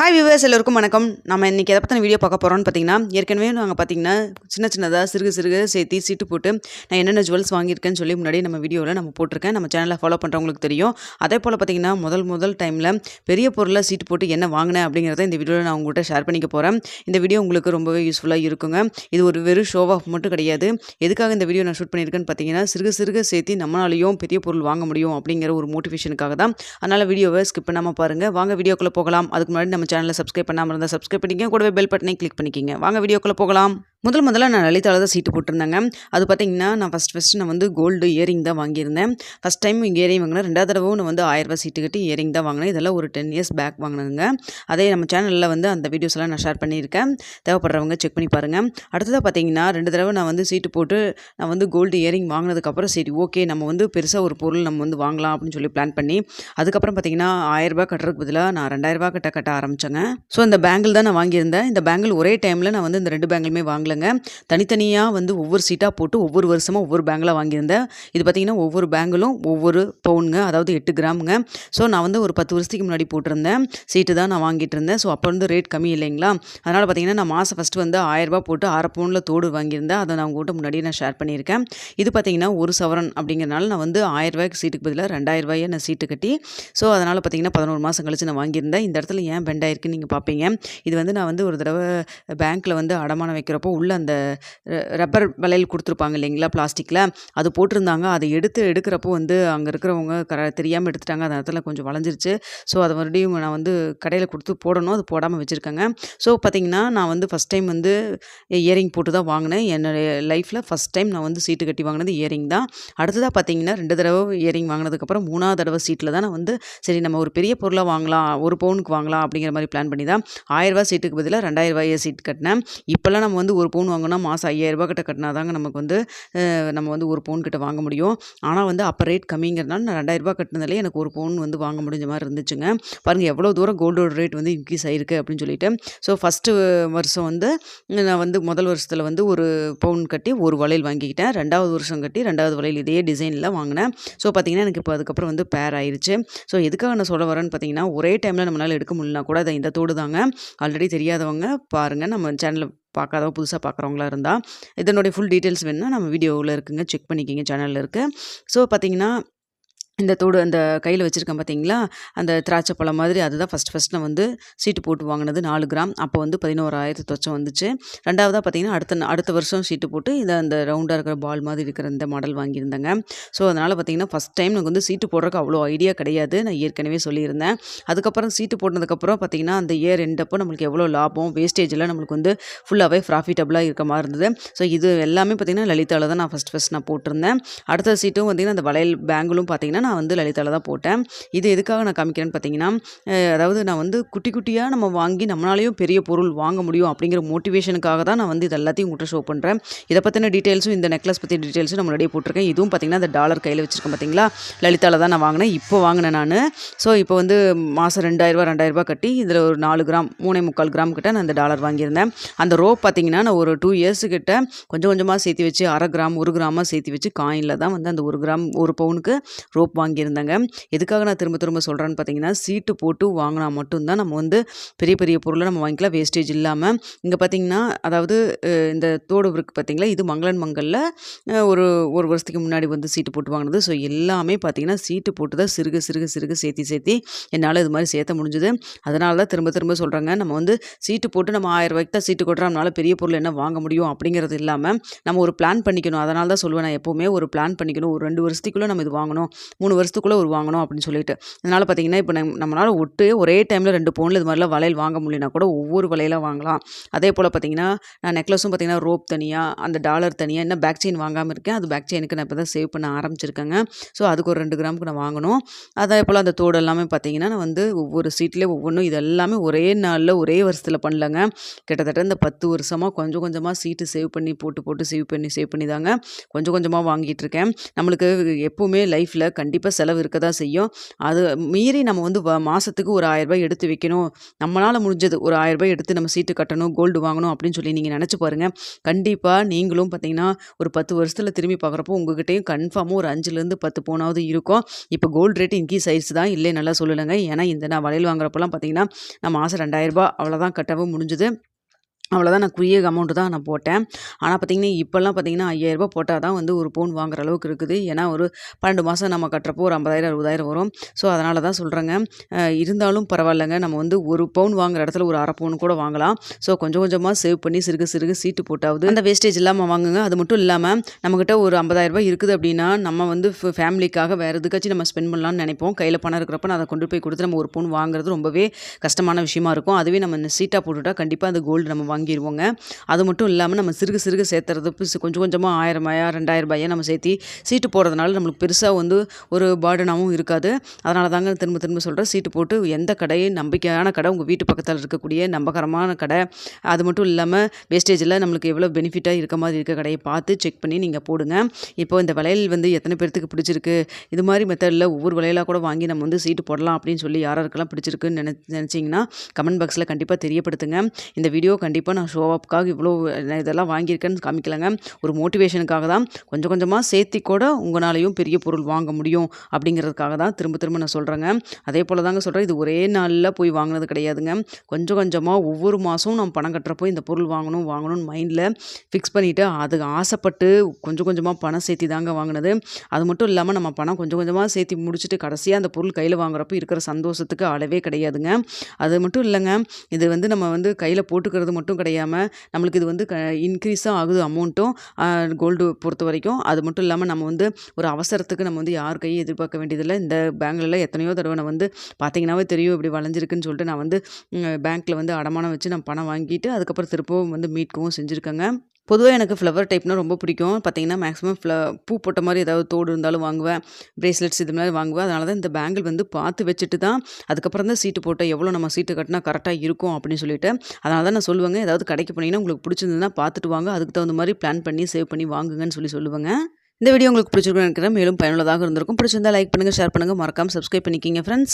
Hi viewers எல்லோருக்கும் வணக்கம். நம்ம இன்றைக்கி எதை பற்றின வீடியோ பார்க்க போகிறோம்னு பார்த்தீங்கன்னா ஏற்கனவே நாங்கள் பார்த்தீங்கன்னா சின்ன சின்னதாக சிறுகு சிறுகு சேர்த்து சீட்டு போட்டு நான் என்னென்ன ஜுவல்ஸ் வாங்கியிருக்கேன்னு சொல்லி முன்னாடி நம்ம வீடியோவில் நம்ம போட்டிருக்கேன். நம்ம சேனலை ஃபாலோ பண்ணுறவங்களுக்கு தெரியும். அதே போல் பார்த்தீங்கன்னா முதல் முதல் டைமில் பெரிய பொருளில் சீட்டு போட்டு என்ன வாங்கினேன் அப்படிங்கிறத இந்த வீடியோவில் நான் உங்கள்கிட்ட ஷேர் பண்ணிக்க போகிறேன் இந்த வீடியோ உங்களுக்கு ரொம்பவே யூஸ்ஃபுல்லாக இருக்குங்க. இது ஒரு வெறும் ஷோ ஆஃப் மட்டும் கிடையாது. எதுக்காக இந்த வீடியோ நான் ஷூட் பண்ணியிருக்கேன்னு பார்த்தீங்கன்னா சிறுகு சிறுக சேர்த்து நம்மளாலையும் பெரிய பொருள் வாங்க முடியும் அப்படிங்கிற ஒரு மோட்டிவேஷனுக்காக தான். அதனால் வீடியோவை ஸ்கிப் பண்ணாமல் பாருங்கள் வாங்க வீடியோக்குள்ளே போகலாம். அதுக்கு முன்னாடி நம்ம சேனலை சப்ஸ்கிரைப் பண்ணாமல் இருந்தால் சப்ஸ்கிரைப் பண்ணிக்கங்க. கூடவே பெல் பட்டனை கிளிக் பண்ணிக்கிங்க. வாங்க வீடியோக்குள்ளே போகலாம். முதல் முதல்ல நான் லலிதாவில் தான் சீட்டு போட்டிருந்தேங்க. அது பார்த்தீங்கன்னா நான் ஃபஸ்ட் ஃபஸ்ட்டு நான் வந்து கோல்டு இயரிங் தான் வாங்கியிருந்தேன். ஃபஸ்ட் டைம் இங்கே இயரிங் வாங்கினேன் ரெண்டாவது தடவை நான் வந்து ஆயிரரூபா சீட்டு கட்டி இயரிங் தான் வாங்கினேன். இதெல்லாம் ஒரு டென் இயர்ஸ் பேக் வாங்கினதுங்க. அதே நம்ம சேனலில் வந்து அந்த வீடியோஸ் எல்லாம் நான் ஷேர் பண்ணியிருக்கேன். தேவைப்படுறவங்க செக் பண்ணி பாருங்கள் அடுத்ததாக பார்த்தீங்கன்னா ரெண்டு தடவை நான் வந்து சீட்டு போட்டு நான் வந்து கோல்டு இயரிங் வாங்கினதுக்கப்புறம் சரி ஓகே நம்ம வந்து பெருசாக ஒரு பொருள் நம்ம வந்து வாங்கலாம் அப்படின்னு சொல்லி பிளான் பண்ணி அதுக்கப்புறம் பார்த்தீங்கன்னா ஆயிரரூபா கட்டுறதுக்கு பதிலாக நான் ரெண்டாயிரரூபா கிட்ட கட்ட ஆரம்பித்தேங்க ஸோ இந்த பேங்கிள் தான் நான் வாங்கியிருந்தேன். இந்த பேங்கிள் ஒரே டைமில் நான் வந்து இந்த ரெண்டு பேங்கிளுமே பேங்க்லங்க தனித்தனியாக வந்து ஒவ்வொரு சீட்டாக போட்டு ஒவ்வொரு வருஷமாக ஒவ்வொரு பேங்கில் வாங்கியிருந்தேன் இது பார்த்திங்கன்னா ஒவ்வொரு பேங்கிலும் ஒவ்வொரு பவுனுங்க அதாவது எட்டு கிராமுங்க. ஸோ நான் வந்து ஒரு பத்து வருஷத்துக்கு முன்னாடி போட்டிருந்தேன். சீட்டு தான் நான் வாங்கிட்டு இருந்தேன் ஸோ அப்போ வந்து ரேட் கம்மி இல்லைங்களா? அதனால் பார்த்தீங்கன்னா நான் மாதம் ஃபஸ்ட்டு வந்து ஆயிரரூபா போட்டு அரை பவுனில் தோடு வாங்கியிருந்தேன். அதை நான் உங்கள்கிட்ட முன்னாடியே நான் ஷேர் பண்ணியிருக்கேன். இது பார்த்தீங்கன்னா ஒரு சவரன் அப்படிங்கிறனால நான் வந்து ஆயிரரூபாய்க்கு சீட்டுக்கு பதிலாக ரெண்டாயிரரூபாயை நான் சீட்டு கட்டி ஸோ அதனால் பார்த்தீங்கன்னா பதினோரு மாதம் கழிச்சு நான் வாங்கியிருந்தேன். இந்த இடத்துல ஏன் பெண்ட் ஆயிருக்குன்னு நீங்கள் பார்ப்பீங்க இது வந்து நான் வந்து ஒரு தடவை பேங்க்கில் வந்து அடமானம் வைக்கிறப்போ உள்ள அந்த ரப்பர் வளையல் கொடுத்துருப்பாங்க இல்லைங்களா பிளாஸ்டிக்கில் அது போட்டிருந்தாங்க. அதை எடுத்து எடுக்கிறப்போ வந்து அங்கே இருக்கிறவங்க கர தெரியாமல் எடுத்துட்டாங்க. அந்த இடத்துல கொஞ்சம் வளைஞ்சிருச்சு. ஸோ அதை மறுபடியும் நான் வந்து கடையில் கொடுத்து போடணும். அது போடாமல் வச்சுருக்கேங்க. ஸோ பார்த்தீங்கன்னா நான் வந்து ஃபஸ்ட் டைம் வந்து இயரிங் போட்டு தான் வாங்கினேன். என்னுடைய லைஃப்பில் ஃபஸ்ட் டைம் நான் வந்து சீட்டு கட்டி வாங்கினது இயரிங் தான். அடுத்ததாக பார்த்தீங்கன்னா ரெண்டு தடவை இயரிங் வாங்கினதுக்கப்புறம் மூணாவது தடவை சீட்டில் தான் நான் வந்து சரி நம்ம ஒரு பெரிய பொருளாக வாங்கலாம் ஒரு பவுனுக்கு வாங்கலாம் அப்படிங்கிற மாதிரி பிளான் பண்ணி தான் ஆயிரரூபா சீட்டுக்கு பதிலாக ரெண்டாயிரம் ரூபாயை சீட் கட்டினேன். இப்போல்லாம் நம்ம வந்து ஒரு பவுன் வாங்கினா மாதம் ஐயாயிரரூபா கிட்ட கட்டினா தாங்க நமக்கு வந்து நம்ம வந்து ஒரு பவுன் கிட்ட வாங்க முடியும். ஆனால் வந்து அப்போ ரேட் கம்மிங்கிறதுனால நான் ரெண்டாயிரரூபா கட்டினதுலே எனக்கு ஒரு பவுன் வந்து வாங்க முடிஞ்ச மாதிரி இருந்துச்சுங்க. பாருங்கள் எவ்வளோ தூரம் கோல்டோட ரேட் வந்து இன்க்ரீஸ் ஆயிருக்கு அப்படின்னு சொல்லிட்டு. ஸோ ஃபஸ்ட்டு வருஷம் வந்து நான் வந்து முதல் வருஷத்தில் வந்து ஒரு பவுன் கட்டி ஒரு வளையல் வாங்கிக்கிட்டேன். ரெண்டாவது வருஷம் கட்டி ரெண்டாவது வளையல் இதே டிசைனில் வாங்கினேன். ஸோ பார்த்தீங்கன்னா எனக்கு இப்போ அதுக்கப்புறம் வந்து பேர் ஆயிடுச்சு ஸோ எதுக்காக நான் சொல்ல வரேன்னு பார்த்தீங்கன்னா ஒரே டைமில் நம்மளால் எடுக்க முடியலனா கூட அதை இந்த தோடு தாங்க. ஆல்ரெடி தெரியாதவங்க பாருங்கள் நம்ம சேனலில் பார்க்காதவங்க புதுசாக பார்க்குறவங்களா இருந்தால் இதனுடைய ஃபுல் டீட்டெயில்ஸ் வேணுன்னா நம்ம வீடியோவில் இருக்குங்க செக் பண்ணிக்கிங்க சேனலில் இருக்குது ஸோ பார்த்தீங்கன்னா இந்த தோடு அந்த கையில் வச்சுருக்கேன் பார்த்தீங்களா அந்த திராட்சை பழம் மாதிரி அதுதான் ஃபஸ்ட் ஃபஸ்ட் நான் வந்து சீட்டு போட்டு வாங்கினது நாலு கிராம். அப்போ வந்து பதினோராயிரத்து தொச்சம் வந்துச்சு. ரெண்டாவதாக பார்த்தீங்கன்னா அடுத்த அடுத்த வருஷம் சீட்டு போட்டு இதை அந்த ரவுண்டாக இருக்கிற பால் மாதிரி இருக்கிற இந்த மாடல் வாங்கியிருந்தேங்க. ஸோ அதனால் பார்த்தீங்கன்னா ஃபஸ்ட் டைம் எனக்கு வந்து சீட்டு போடுறதுக்கு அவ்வளோ ஐடியா கிடையாது. நான் ஏற்கனவே சொல்லியிருந்தேன். அதுக்கப்புறம் சீட்டு போட்டதுக்கப்புறம் பார்த்தீங்கன்னா அந்த இயர் எண்டப்போ நம்மளுக்கு எவ்வளோ லாபம் வேஸ்டேஜில் நம்மளுக்கு வந்து ஃபுல்லாகவே ப்ராஃபிட்டபுளாக இருக்க மாதிரி இருந்தது. ஸோ இது எல்லாமே பார்த்தீங்கன்னா லலிதாவில் தான் நான் ஃபஸ்ட் ஃபஸ்ட் நான் போட்டிருந்தேன். அடுத்த சீட்டும் பார்த்திங்கன்னா அந்த வளையல் பேங்கிலும் பார்த்தீங்கன்னா நான் வந்து லலிதாவில் தான் போட்டேன். இது எதுக்காக நான் காமிக்கிறேன்னு பார்த்தீங்கன்னா அதாவது நான் வந்து குட்டி குட்டியாக நம்ம வாங்கி நம்மளாலேயும் பெரிய பொருள் வாங்க முடியும் அப்படிங்கிற மோட்டிவேஷனுக்காக தான் நான் வந்து இது எல்லாத்தையும் உங்கள்கிட்ட ஷோ பண்ணுறேன் இதை பற்றின டீட்டெயில்ஸும் இந்த நெக்லஸ் பற்றி டீட்டெயில்ஸும் நம்ம முன்னாடியே போட்டிருக்கேன். இதுவும் பார்த்தீங்கன்னா அந்த டாலர் கையில் வச்சுருக்கேன் பார்த்தீங்களா லலிதாவில் தான் நான் வாங்கினேன். இப்போ வாங்கினேன் நான். ஸோ இப்போ வந்து மாதம் ரெண்டாயிரரூபா ரெண்டாயிரரூபா கட்டி இதில் ஒரு நாலு கிராம் மூணே முக்கால் கிராம் கிட்ட நான் அந்த டாலர் வாங்கியிருந்தேன். அந்த ரோப் பார்த்தீங்கன்னா நான் ஒரு டூ இயர்ஸ் கிட்ட கொஞ்சம் கொஞ்சமாக சேர்த்து வச்சு அரை கிராம் ஒரு கிராமாக சேர்த்து வச்சு காயினில் தான் வந்து அந்த ஒரு கிராம் ஒரு பவுனுக்கு ரோப் வாங்கியிருந்தாங்க. எதுக்காக நான் திரும்ப திரும்ப சொல்கிறேன்னு பார்த்தீங்கன்னா சீட்டு போட்டு வாங்கினா மட்டும்தான் நம்ம வந்து பெரிய பெரிய பொருளை நம்ம வாங்கிக்கலாம். வேஸ்டேஜ் இல்லாமல் இங்கே பார்த்தீங்கன்னா அதாவது இந்த தோடு இருக்கு பார்த்தீங்களா இது மங்களன் மங்கலில் ஒரு ஒரு வருஷத்துக்கு முன்னாடி வந்து சீட்டு போட்டு வாங்கினது. ஸோ எல்லாமே பார்த்தீங்கன்னா சீட்டு போட்டு தான் சிறுக சிறுக சிறுக சேர்த்தி சேர்த்தி என்னால் இது மாதிரி சேர்த்த முடிஞ்சுது. அதனால தான் திரும்ப திரும்ப சொல்கிறாங்க நம்ம வந்து சீட்டு போட்டு நம்ம ஆயிரம் ரூபாய்க்கு தான் சீட்டு கொட்டுறோம். நம்மளால் பெரிய பொருள் என்ன வாங்க முடியும் அப்படிங்கிறது இல்லாமல் நம்ம ஒரு பிளான் பண்ணிக்கணும். அதனால தான் சொல்லுவேன். நான் எப்போவுமே ஒரு பிளான் பண்ணிக்கணும். ஒரு ரெண்டு வருஷத்துக்குள்ளே நம்ம இது வாங்கணும். மூணு வருஷத்துக்குள்ளே ஒரு வாங்கணும் அப்படின்னு சொல்லிட்டு. அதனால் பார்த்தீங்கன்னா இப்போ நம்ம நம்மளால் ஒட்டு ஒரே டைமில் ரெண்டு பவுனில் இது மாதிரிலாம் வளையல் வாங்க முடியலனா கூட ஒவ்வொரு வளையலாக வாங்கலாம். அதே போல் பார்த்தீங்கன்னா நான் நெக்லஸும் பார்த்தீங்கன்னா ரோப் தனியாக அந்த டாலர் தனியாக என்ன பேக் செயின் வாங்காமல் இருக்கேன் அது பேக் செயினுக்கு நான் இப்போ தான் சேவ் பண்ண ஆரம்பிச்சிருக்கேங்க. ஸோ அதுக்கு ஒரு ரெண்டு கிராமுக்கு நான் வாங்கணும். அதே போல் அந்த தோடு எல்லாமே பார்த்தீங்கன்னா நான் வந்து ஒவ்வொரு சீட்லேயும் ஒவ்வொன்றும் இது எல்லாமே ஒரே நாளில் ஒரே வருஷத்தில் பண்ணலங்க. கிட்டத்தட்ட இந்த பத்து வருஷமாக கொஞ்சம் கொஞ்சமாக சீட்டு சேவ் பண்ணி போட்டு போட்டு சேவ் பண்ணி சேவ் பண்ணி தாங்க கொஞ்சம் கொஞ்சமாக வாங்கிட்டு இருக்கேன். நம்மளுக்கு எப்போவுமே லைஃப்பில் கண்டிப்பாக கண்டிப்பாக செலவு இருக்க தான் செய்யும். அது மீறி நம்ம வந்து வ மாதத்துக்கு ஒரு ரூபாய் எடுத்து வைக்கணும். நம்மளால் முடிஞ்சது ஒரு ரூபாய் எடுத்து நம்ம சீட்டு கட்டணும் கோல்டு வாங்கணும் அப்படின்னு சொல்லி நீங்கள் நினச்சி பாருங்கள் கண்டிப்பாக நீங்களும் பார்த்தீங்கன்னா ஒரு பத்து வருஷத்தில் திரும்பி பார்க்குறப்போ உங்ககிட்டயும் கன்ஃபார்மாக ஒரு அஞ்சுலேருந்து பத்து போனாவது இருக்கும். இப்போ கோல்டு ரேட் இன்க்ரீஸ் ஆயிடுச்சு தான் இல்லை நல்லா சொல்லலைங்க. ஏன்னா இந்த நான் வளையல் வாங்குறப்பெல்லாம் பார்த்தீங்கன்னா நான் மாதம் ரெண்டாயிரரூபா அவ்வளோதான் கட்டவும் முடிஞ்சுது. அவ்வளோதான் நான் குறுகிய அமௌண்ட்டு தான் நான் போட்டேன். ஆனால் பார்த்தீங்கன்னா இப்போல்லாம் பார்த்தீங்கன்னா ஐயாயிரரூபா போட்டால் தான் வந்து ஒரு பவுன் வாங்குற அளவுக்கு இருக்குது. ஏன்னா ஒரு பன்னெண்டு மாதம் நம்ம கட்டுறப்போ ஒரு ஐம்பதாயிரம் அறுபதாயிரம் வரும். ஸோ அதனால தான் சொல்கிறேங்க இருந்தாலும் பரவாயில்லைங்க. நம்ம வந்து ஒரு பவுன் வாங்குற இடத்துல ஒரு அரை பவுன் கூட வாங்கலாம். ஸோ கொஞ்சம் கொஞ்சமாக சேவ் பண்ணி சிறுக சிறுக சீட்டு போட்டாவது அந்த வேஸ்டேஜ் இல்லாமல் வாங்குங்க. அது மட்டும் இல்லாமல் நம்மக்கிட்ட ஒரு ஐம்பதாயிரரூபா இருக்குது அப்படின்னா நம்ம வந்து ஃபேமிலிக்காக வேறு எதுக்காச்சும் நம்ம ஸ்பெண்ட் பண்ணலாம்னு நினைப்போம். கையில் பணம் இருக்கிறப்ப நான் அதை கொண்டு போய் கொடுத்து நம்ம ஒரு பவுன் வாங்குறது ரொம்பவே கஷ்டமான விஷயமா இருக்கும். அதுவே நம்ம சீட்டாக போட்டுவிட்டா கண்டிப்பாக அந்த கோல்டு நம்ம வாங்கிடுவோங்க அது மட்டும் இல்லாமல் நம்ம சிறுக சிறுக சேர்த்துறது கொஞ்சம் கொஞ்சமாக ஆயிரம் ரூபாயா ரெண்டாயிரம் ரூபாயை நம்ம சேர்த்தி சீட்டு போடுறதுனால நம்மளுக்கு பெருசாக வந்து ஒரு பாடனாகவும் இருக்காது. அதனால தாங்க திரும்ப திரும்ப சொல்கிறேன் சீட்டு போட்டு எந்த கடையும் நம்பிக்கையான கடை உங்கள் வீட்டு பக்கத்தில் இருக்கக்கூடிய நம்பகரமான கடை அது மட்டும் இல்லாமல் வேஸ்டேஜில் நம்மளுக்கு எவ்வளோ பெனிஃபிட்டாக இருக்க மாதிரி இருக்க கடையை பார்த்து செக் பண்ணி நீங்கள் போடுங்க. இப்போ இந்த வளையல் வந்து எத்தனை பேர்த்துக்கு பிடிச்சிருக்கு? இது மாதிரி மெத்தடில் ஒவ்வொரு வளையலாக கூட வாங்கி நம்ம வந்து சீட்டு போடலாம் அப்படின்னு சொல்லி யாராருக்கெல்லாம் பிடிச்சிருக்குன்னு நினை நினச்சிங்கன்னா கமெண்ட் பாக்ஸில் கண்டிப்பாக தெரியப்படுத்துங்க. இந்த வீடியோ கண்டிப்பாக நான் ஷோ அப்காக இவ்வளோ இதெல்லாம் வாங்கியிருக்கேன்னு காமிக்கலங்க. ஒரு மோட்டிவேஷனுக்காக தான் கொஞ்சம் கொஞ்சமாக சேர்த்தி கூட உங்களாலையும் பெரிய பொருள் வாங்க முடியும் அப்படிங்கிறதுக்காக தான் திரும்ப திரும்ப நான் சொல்கிறேங்க அதே போல் தாங்க சொல்கிறேன் இது ஒரே நாளில் போய் வாங்கினது கிடையாதுங்க. கொஞ்சம் கொஞ்சமாக ஒவ்வொரு மாதமும் நம்ம பணம் கட்டுறப்போ இந்த பொருள் வாங்கணும் வாங்கணும்னு மைண்டில் ஃபிக்ஸ் பண்ணிவிட்டு அது ஆசைப்பட்டு கொஞ்சம் கொஞ்சமாக பணம் சேர்த்தி தாங்க வாங்கினது. அது மட்டும் இல்லாமல் நம்ம பணம் கொஞ்சம் கொஞ்சமாக சேர்த்தி முடிச்சுட்டு கடைசியாக அந்த பொருள் கையில் வாங்குறப்போ இருக்கிற சந்தோஷத்துக்கு அளவே கிடையாதுங்க. அது மட்டும் இல்லைங்க இது வந்து நம்ம வந்து கையில் போட்டுக்கிறது மட்டும் கிடையாமல் நம்மளுக்கு இது வந்து க இன்க்ரீஸாக ஆகுது அமௌண்ட்டும் கோல்டு பொறுத்த வரைக்கும். அது மட்டும் இல்லாமல் நம்ம வந்து ஒரு அவசரத்துக்கு நம்ம வந்து யார் கையும் எதிர்பார்க்க வேண்டியதில்லை. இந்த பேங்க்லலாம் எத்தனையோ தடவை நான் வந்து பார்த்தீங்கன்னாவே தெரியும் இப்படி வளைஞ்சிருக்குன்னு சொல்லிட்டு நான் வந்து பேங்க்கில் வந்து அடமானம் வச்சு நான் பணம் வாங்கிட்டு அதுக்கப்புறம் திருப்பவும் வந்து மீட்கவும் செஞ்சுருக்கேங்க. பொதுவாக எனக்கு ஃப்ளவர் டைப்னால் ரொம்ப பிடிக்கும். பார்த்தீங்கன்னா மேக்ஸிமம் ஃப்ள பூ போட்ட மாதிரி ஏதாவது தோடு இருந்தாலும் வாங்குவேன். ப்ரேஸ்லெட்ஸ் இது மாதிரி வாங்குவேன். அதனால தான் இந்த பேங்கிள் வந்து பார்த்து வச்சுட்டு தான் அதுக்கப்புறம் தான் சீட்டு போட்டால் எவ்வளோ நம்ம சீட்டு கட்டினா கரெக்டாக இருக்கும் அப்படின்னு சொல்லிட்டு அதனால தான் நான் சொல்லுவேங்க. ஏதாவது கடைக்கு போனீங்கன்னா உங்களுக்கு பிடிச்சிருந்ததுன்னா பார்த்துட்டு வாங்க. அதுக்கு தகுந்த மாதிரி பிளான் பண்ணி சேவ் பண்ணி வாங்குங்கன்னு சொல்லி சொல்லுவேங்க. இந்த வீடியோ உங்களுக்கு பிடிச்சிருக்குன்னு நினைக்கிறேன். மேலும் பயனுள்ளதாக இருந்திருக்கும். பிடிச்சிருந்தா லைக் பண்ணுங்கள் ஷேர் பண்ணுங்கள் மறக்காமல் சப்ஸ்கிரைப் பண்ணிக்கிங்க ஃப்ரெண்ட்ஸ்